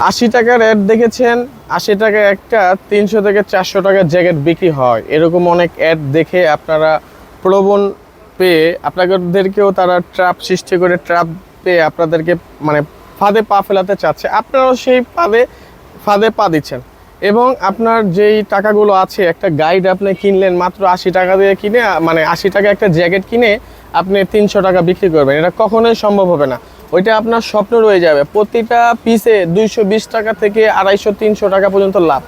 আশি টাকার অ্যাড দেখেছেন, আশি টাকা একটা তিনশো থেকে চারশো টাকার জ্যাকেট বিক্রি হয়। এরকম অনেক অ্যাড দেখে আপনারা প্রবণ পেয়ে আপনাদেরকেও তারা ট্রাপ সৃষ্টি করে ট্রাপ পেয়ে আপনাদেরকে মানে ফাঁদে পা ফেলাতে চাচ্ছে। আপনারাও সেই ফাঁদে ফাঁদে পা দিচ্ছেন। এবং আপনার যেই টাকাগুলো আছে, একটা গাইড আপনি কিনলেন মাত্র আশি টাকা দিয়ে কিনে মানে আশি টাকা একটা জ্যাকেট কিনে আপনি তিনশো টাকা বিক্রি করবেন। এটা কখনোই সম্ভব হবে না। ওইটা আপনার স্বপ্ন রয়ে যাবে। প্রতিটা পিসে দুইশো বিশ টাকা থেকে আড়াইশো তিনশো টাকা পর্যন্ত লাভ।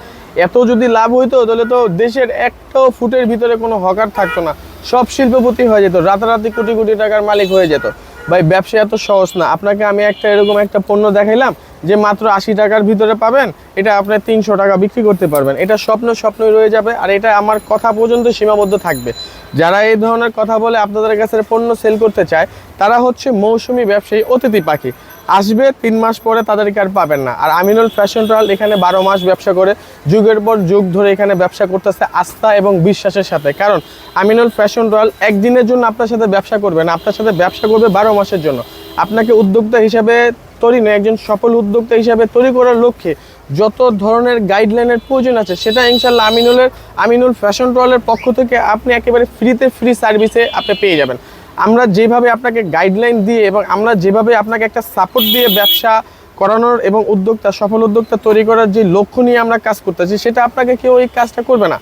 এত যদি লাভ হইতো, তাহলে তো দেশের একটাও ফুটের ভিতরে কোনো হকার থাকতো না। সব শিল্পপতি হয়ে যেত, রাতারাতি কোটি কোটি টাকার মালিক হয়ে যেত। ভাই, ব্যবসা এত সহজ না। আপনাকে আমি একটা এরকম একটা পণ্য দেখাইলাম যে মাত্র আশি টাকার ভিতরে পাবেন, এটা আপনার তিনশো টাকা বিক্রি করতে পারবেন। এটা স্বপ্ন স্বপ্নই রয়ে যাবে, আর এটা আমার কথা পর্যন্ত সীমাবদ্ধ থাকবে। যারা এই ধরনের কথা বলে আপনাদের কাছে পণ্য সেল করতে চায়, তারা হচ্ছে মৌসুমি ব্যবসায়ী অতিথি পাখি। আসবে তিন মাস পরে তাদেরকে আর পাবেন না। আর আমিনুল ফ্যাশন ট্রায়াল এখানে বারো মাস ব্যবসা করে, যুগের পর যুগ ধরে এখানে ব্যবসা করতেছে আস্থা এবং বিশ্বাসের সাথে। কারণ আমিনুল ফ্যাশন ট্রায়াল একদিনের জন্য আপনার সাথে ব্যবসা করবে না, আপনার সাথে ব্যবসা করবে বারো মাসের জন্য। আপনাকে উদ্যোক্তা হিসাবে তৈরি নয়, একজন সফল উদ্যোক্তা হিসাবে তৈরি করার লক্ষ্যে যত ধরনের গাইডলাইনের প্রয়োজন আছে, সেটা ইনশাল্লাহ আমিনুলের, আমিনুল ফ্যাশন ট্রায়ালের পক্ষ থেকে আপনি একেবারে ফ্রিতে ফ্রি সার্ভিসে আপনি পেয়ে যাবেন। আমরা যেভাবে আপনাকে গাইডলাইন দিয়ে এবং আমরা যেভাবে আপনাকে একটা সাপোর্ট দিয়ে ব্যবসা করানোর এবং উদ্যোক্তা, সফল উদ্যোক্তা তৈরি করার যে লক্ষ্য নিয়ে আমরা কাজ করতেছি, সেটা আপনাকে কেউ এই কাজটা করবে না।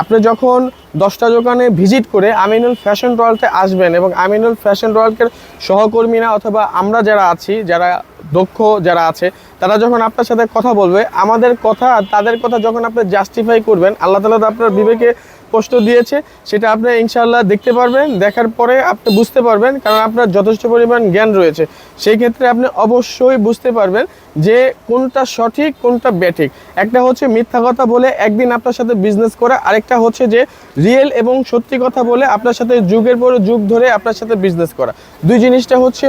আপনি যখন দশটা দোকানে ভিজিট করে আমিনুল ফ্যাশন রয়্যালতে আসবেন এবং আমিনুল ফ্যাশন রয়্যালকের সহকর্মীরা অথবা আমরা যারা আছি, যারা দক্ষ যারা আছে, তারা যখন আপনার সাথে কথা বলবে, আমাদের কথা তাদের কথা যখন আপনি জাস্টিফাই করবেন, আল্লাহ তালা তো আপনার বিবেকে প্রশ্ন দিয়েছে, সেটা আপনি ইনশাআল্লাহ দেখতে পারবেন, দেখার পরে আপনি বুঝতে পারবেন, কারণ আপনার যথেষ্ট পরিমাণ জ্ঞান রয়েছে। সেই ক্ষেত্রে আপনি অবশ্যই বুঝতে পারবেন যে কোনটা সঠিক, কোনটা ব্যাঠিক। একটা হচ্ছে মিথ্যা কথা বলে একদিন আপনার সাথে বিজনেস করা, আরেকটা হচ্ছে যে রিয়েল এবং সত্যি কথা বলে আপনার সাথে যুগের পর যুগ ধরে আপনার সাথে বিজনেস করা। দুই জিনিসটা হচ্ছে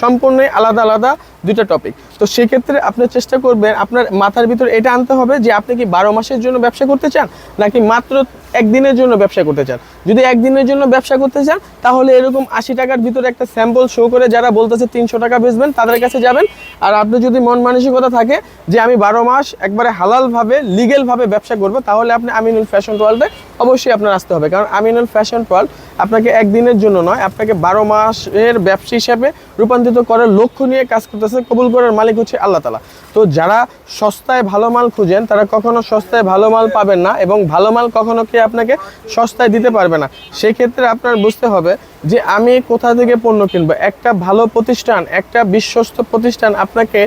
সম্পূর্ণই আলাদা আলাদা দুইটা টপিক তো সেক্ষেত্রে আপনি চেষ্টা করবেন, আপনার মাথার ভিতর এটা আনতে হবে যে আপনি কি বারো মাসের জন্য ব্যবসা করতে চান, নাকি মাত্র একদিনের জন্য ব্যবসা করতে চান। যদি একদিনের জন্য ব্যবসা করতে চান, তাহলে এরকম আশি টাকার ভিতরে একটা স্যাম্পল শো করে যারা বলতেছে তিনশো টাকা বেচবেন, তাদের কাছে যাবেন। আর আপনি যদি মন মানসিকতা থাকে যে আমি বারো মাস একবারে হালালভাবে লিগেলভাবে ব্যবসা করব, তাহলে আপনি আমিনুল ফ্যাশন ওয়ার্ল্ডে অবশ্যই আপনার আসতে হবে। কারণ আমিনুল ফ্যাশন ওয়ার্ল্ড আপনাকে একদিনের জন্য নয়, আপনাকে বারো মাসের ব্যবসা হিসাবে রূপান্তরিত করার লক্ষ্য নিয়ে কাজ করতেছে কবুল করার মালিক হচ্ছে আল্লাহ তালা তো যারা সস্তায় ভালো মাল খুঁজেন, তারা কখনো সস্তায় ভালো মাল পাবেন না এবং ভালো মাল কখনো কে আপনাকে সস্তায় দিতে পারবে না। সেক্ষেত্রে আপনার বুঝতে হবে যে আমি কোথা থেকে পণ্য কিনবো? একটা ভালো প্রতিষ্ঠান, একটা বিশ্বস্ত প্রতিষ্ঠান আপনাকে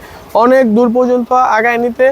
অনেক দূর পর্যন্ত আগায় নিতে,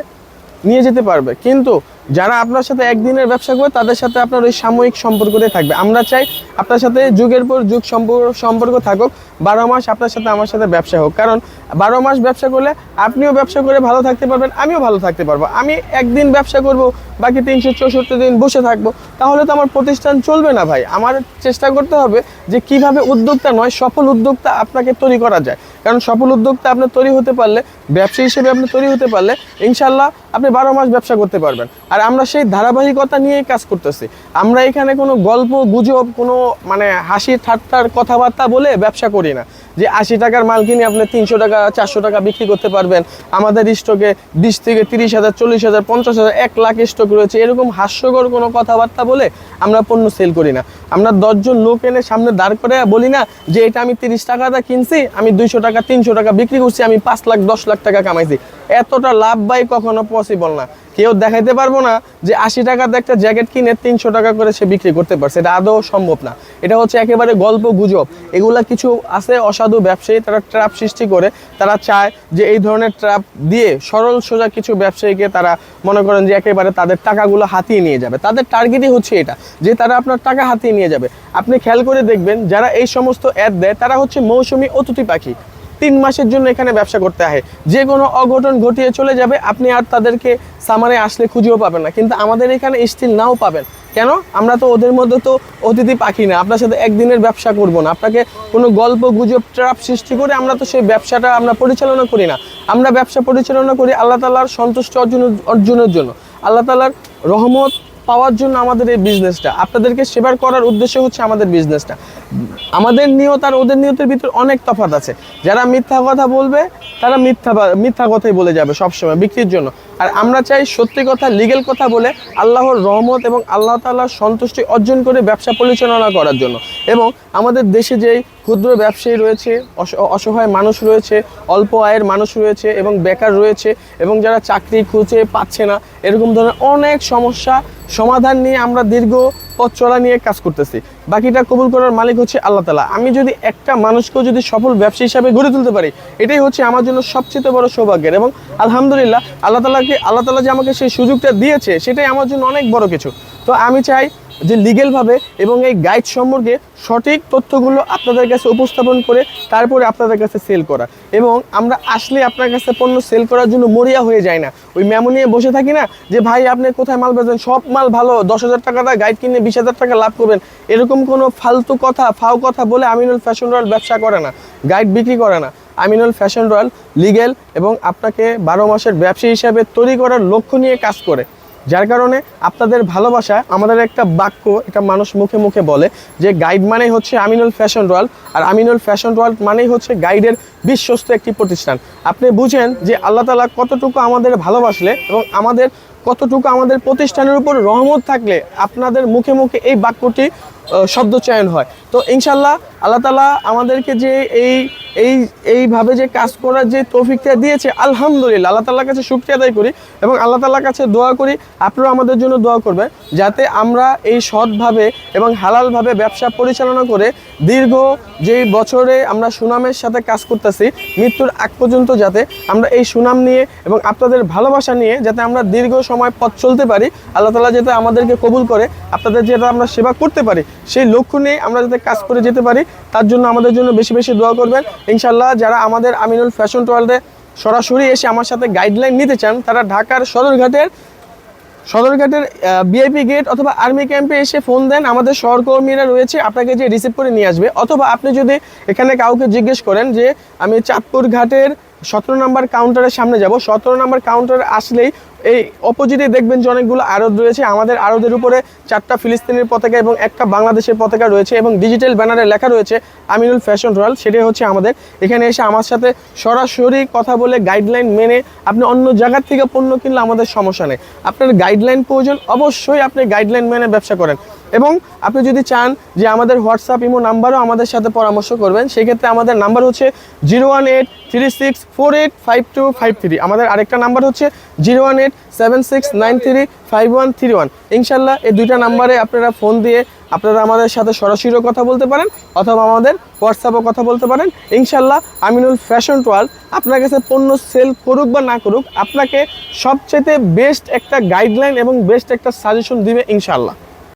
নিয়ে যেতে পারবে। কিন্তু যারা আপনার সাথে একদিনের ব্যবসা করবে, তাদের সাথে আপনার ওই সাময়িক সম্পর্কটাই থাকবে। আমরা চাই আপনার সাথে যুগের পর যুগ সম্পর্ক সম্পর্ক থাকুক, বারো মাস আপনার সাথে, আমার সাথে ব্যবসা হোক। কারণ বারো মাস ব্যবসা করলে আপনিও ব্যবসা করে ভালো থাকতে পারবেন, আমিও ভালো থাকতে পারব। আমি একদিন ব্যবসা করব, বাকি তিনশো চৌষট্টি দিন বসে থাকব, তাহলে তো আমার প্রতিষ্ঠান চলবে না ভাই। আমার চেষ্টা করতে হবে যে কীভাবে উদ্যোক্তা নয়, সফল উদ্যোক্তা আপনাকে তৈরি করা যায়। কারণ সফল উদ্যোক্তা আপনার তৈরি হতে পারলে ব্যবসা হিসেবে আপনি তৈরি হতে পারলে ইনশাল্লাহ আপনি বারো মাস ব্যবসা করতে পারবেন। আর আমরা সেই ধারাবাহিকতা নিয়েই কাজ করতেছি। আমরা এখানে কোনো গল্প, গুজব, কোনো মানে হাসি, ঠাট্টার কথাবার্তা বলে ব্যবসা করি না। যে আশি টাকার মাল কিনে আপনি তিনশো টাকা, চারশো টাকা বিক্রি করতে পারবেন। আমাদের স্টকে বিশ থেকে তিরিশ হাজার, চল্লিশ হাজার, পঞ্চাশ হাজার, এক লাখ স্টক রয়েছে। এরকম হাস্যকর কোনো কথাবার্তা বলে আমরা পণ্য সেল করি না। আমরা দশজন লোক এনে সামনে দাঁড় করে বলি না যে, এটা আমি তিরিশ টাকাটা কিনছি, আমি দুইশো টাকা, তিনশো টাকা বিক্রি করছি, আমি পাঁচ লাখ, দশ লাখ টাকা কামাইছি। এতটা লাভ বাই কখনো পসিবল না। কেউ দেখাইতে পারব না যে আশি টাকাতে একটা জ্যাকেট কিনে তিনশো টাকা করে সে বিক্রি করতে পারছে। এটা আদৌ সম্ভব না। এটা হচ্ছে একেবারে গল্প গুজব। এগুলা কিছু আছে অসাধু ব্যবসায়ী, তারা ট্র্যাপ সৃষ্টি করে। তারা চায় যে এই ধরনের ট্র্যাপ দিয়ে সরল, সোজা কিছু ব্যবসায়ীকে তারা মনে করেন যে একেবারে তাদের টাকাগুলো হাতিয়ে নিয়ে যাবে। তাদের টার্গেটই হচ্ছে এটা, যে তারা আপনার টাকা হাতিয়ে নিয়ে যাবে। আপনি খেয়াল করে দেখবেন, যারা এই সমস্ত অ্যাড দেয়, তারা হচ্ছে মৌসুমি অতিথি পাখি। তিন মাসের জন্য এখানে ব্যবসা করতে আসে যে কোনো অঘটন ঘটিয়ে চলে যাবে, আপনি আর তাদেরকে সামারে আসলে খুঁজেও পাবেন না। কিন্তু আমাদের এখানে স্টিল নাও পাবেন। কেন? আমরা তো ওদের মধ্যে তো অতিথি পাখি না। আপনার সাথে একদিনের ব্যবসা করব না। আপনাকে কোনো গল্প, গুজব, ট্রাপ সৃষ্টি করে আমরা তো সেই ব্যবসাটা আমরা পরিচালনা করি না। আমরা ব্যবসা পরিচালনা করি আল্লাহ তালার সন্তুষ্ট অর্জন অর্জনের জন্য। আল্লাহ তালার রহমত পাওয়ার জন্য আমাদের এই বিজনেসটা আপনাদেরকে সেবার করার উদ্দেশ্য হচ্ছে আমাদের বিজনেসটা আমাদের নিয়ত আর ওদের নিয়তের ভিতর অনেক তফাৎ আছে। যারা মিথ্যা কথা বলবে, তারা মিথ্যা মিথ্যা কথাই বলে যাবে সবসময় বিক্রির জন্য। আর আমরা চাই সত্যি কথা লিগেল কথা বলে আল্লাহর রহমত এবং আল্লাহ তাআলার সন্তুষ্টি অর্জন করে ব্যবসা পরিচালনা করার জন্য। এবং আমাদের দেশে যেই ক্ষুদ্র ব্যবসায়ী রয়েছে, অস- অসহায় মানুষ রয়েছে, অল্প আয়ের মানুষ রয়েছে এবং বেকার রয়েছে এবং যারা চাকরি খুঁজে পাচ্ছে না এরকম ধরনের অনেক সমস্যা সমাধান নিয়ে আমরা দীর্ঘ পথ চলা নিয়ে কাজ করতেছি। বাকিটা কবুল করার মালিক হচ্ছে আল্লাহ তালা। আমি যদি একটা মানুষকেও যদি সফল ব্যবসা হিসাবে গড়ে তুলতে পারি, এটাই হচ্ছে আমার জন্য সবচেয়ে বড় সৌভাগ্যের। এবং আলহামদুলিল্লাহ, আল্লাহ তালাকে, আল্লাহ তালা যে আমাকে সেই সুযোগটা দিয়েছে, সেটাই আমার জন্য অনেক বড় কিছু। তো আমি চাই যে লিগেলভাবে এবং এই গাইড সম্পর্কে সঠিক তথ্যগুলো আপনাদের কাছে উপস্থাপন করে তারপরে আপনাদের কাছে সেল করা। এবং আমরা আসলে আপনার কাছে পণ্য সেল করার জন্য মরিয়া হয়ে যায় না। ওই মেমো নিয়ে বসে থাকি না যে, ভাই, আপনি কোথায় মাল বেচেন? সব মাল ভালো, দশ হাজার টাকা দা গাইড কিনে বিশ হাজার টাকা লাভ করবেন। এরকম কোনো ফালতু কথা, ফাও কথা বলে আমিনুল ফ্যাশন রয়্যাল ব্যবসা করে না গাইড বিক্রি করে না। আমিনুল ফ্যাশন রয়্যাল লিগেল এবং আপনাকে বারো মাসের ব্যবসা হিসাবে তৈরি করার লক্ষ্য নিয়ে কাজ করে। যার কারণে আপনাদের ভালোবাসা আমাদের একটা বাক্য, এটা মানুষ মুখে মুখে বলে যে গাইড মানেই হচ্ছে আমিনুল ফ্যাশন ওয়ার্ল্ড আর আমিনুল ফ্যাশন ওয়ার্ল্ড মানেই হচ্ছে গাইডের বিশ্বস্ত একটি প্রতিষ্ঠান। আপনি বুঝেন যে আল্লাহ তালা কতটুকু আমাদের ভালোবাসলে এবং আমাদের কতটুকু আমাদের প্রতিষ্ঠানের উপর রহমত থাকলে আপনাদের মুখে মুখে এই বাক্যটি শব্দ চয়ন হয়। তো ইনশাল্লাহ আল্লাহ তালা আমাদেরকে যে এই এই, এইভাবে যে কাজ করার যে তৌফিকটা দিয়েছে, আলহামদুলিল্লাহ আল্লাহ তাল্লার কাছে শুক্রিয়া আদায় করি এবং আল্লাহ তাল্লার কাছে দোয়া করি আপনারা আমাদের জন্য দোয়া করবেন যাতে আমরা এই সৎভাবে এবং হালালভাবে ব্যবসা পরিচালনা করে দীর্ঘ যেই বছরে আমরা সুনামের সাথে কাজ করতেছি, মৃত্যুর আগ পর্যন্ত যাতে আমরা এই সুনাম নিয়ে এবং আপনাদের ভালোবাসা নিয়ে যাতে আমরা দীর্ঘ সময় পথ চলতে পারি, আল্লাহ তালা যাতে আমাদেরকে কবুল করে, আপনাদের যেটা আমরা সেবা করতে পারি। সেই লক্ষ্য নিয়ে আমরা যাতে কাজ করে যেতে পারি, তার জন্য আমাদের জন্য বেশি বেশি দোয়া করবেন। ইনশাল্লাহ যারা আমাদের আমিনুল ফ্যাশন ওয়ার্ল্ডে সরাসরি এসে আমার সাথে গাইডলাইন নিতে চান, তারা ঢাকার সদরঘাটের সদরঘাটের বিআইপি গেট অথবা আর্মি ক্যাম্পে এসে ফোন দেন। আমাদের সহকর্মীরা রয়েছে, আপনাকে যে রিসিভ করে নিয়ে আসবে। অথবা আপনি যদি এখানে কাউকে জিজ্ঞেস করেন যে, আমি চাঁদপুর ঘাটের সতেরো নম্বর কাউন্টারের সামনে যাব। সতেরো নম্বর কাউন্টারে আসলেই এই অপোজিটে দেখবেন যে অনেকগুলো আড়ত রয়েছে। আমাদের আরতের উপরে চারটা ফিলিস্তিনের পতাকা এবং একটা বাংলাদেশের পতাকা রয়েছে এবং ডিজিটাল ব্যানারে লেখা রয়েছে আমিনুল ফ্যাশন রয়্যাল সেটাই হচ্ছে আমাদের। এখানে এসে আমার সাথে সরাসরি কথা বলে গাইডলাইন মেনে আপনি অন্য জায়গার থেকে পণ্য কিনলে আমাদের সমস্যা নেই। আপনার গাইডলাইন প্রয়োজন, অবশ্যই আপনি গাইডলাইন মেনে ব্যবসা করেন। এবং আপনি যদি চান যে আমাদের হোয়াটসঅ্যাপ ইমো নাম্বারও আমাদের সাথে পরামর্শ করবেন, সেক্ষেত্রে আমাদের নাম্বার হচ্ছে zero one eight three six four eight five two five three. আমাদের আরেকটা নাম্বার হচ্ছে zero one eight seven six nine three five one three one. ইনশাল্লাহ এই দুইটা নাম্বারে আপনারা ফোন দিয়ে আপনারা আমাদের সাথে সরাসরিও কথা বলতে পারেন, অথবা আমাদের হোয়াটসঅ্যাপে কথা বলতে পারেন। ইনশাল্লাহ আমিনুল ফ্যাশন ওয়ার্ল্ড আপনার কাছে পণ্য সেল করুক বা না করুক, আপনাকে সবচেয়ে বেস্ট একটা গাইডলাইন এবং বেস্ট একটা সাজেশন দিবে ইনশাল্লাহ।